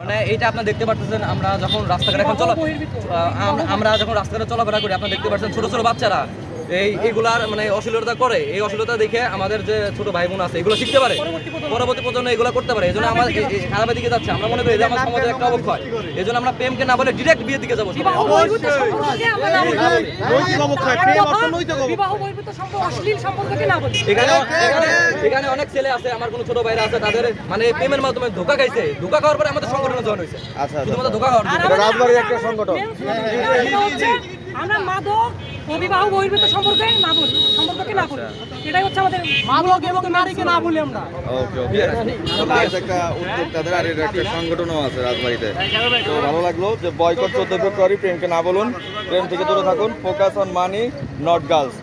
মানে এটা আপনারা দেখতে পাচ্ছেন আমরা যখন রাস্তাঘাটে এখন চলো আমরা যখন রাস্তাঘাটে চলাফেরা করি, আপনারা দেখতে পাচ্ছেন ছোট ছোট বাচ্চারা এই এগুলার মানে অশ্লীলতা করে এই অশ্লীলতা দেখে আমাদের যে ছোট ভাই বোন আছে এগুলো শিখতে পারে। পরবর্তী প্রজন্ম। এগুলো করতে পারে এই জন্য আমাদের খারাপের দিকে যাচ্ছে। আমরা মনে করি এটা আমার সমাজের একটা অবক্ষয়। এই জন্য আমরা প্রেমকে না বলে ডিরেক্ট বিয়ের দিকে যাব। এখানে অনেক ছেলে আছে আমার কোনো ছোট ভাইরা আছে তাদের মানে প্রেমের মাধ্যমে ধোকা খাইছে। ধোকা খাওয়ার পরে আমাদের সংগঠনে জয়েন হয়েছে। আচ্ছা, শুধুমাত্র ধোকা খাওয়ার রাজবাড়ির একটা সংগঠন। আমরা মাদক ও বিবাহ বহির্ভূত সম্পর্কে না বলি সম্পর্ককে না বলি। এটাই হচ্ছে আমাদের মাদক এবং নারীকে না বলি আমরা। ওকে ওকে। একটা উদ্যোক্তাদের আর এটা একটা সংগঠনও আছে রাজবাড়িতে। তো ভালো লাগল যে বয়কট চোদ্দ ফেব্রুয়ারি প্রেমকে না বলুন প্রেম থেকে দূরে থাকুন। Focus on money not girls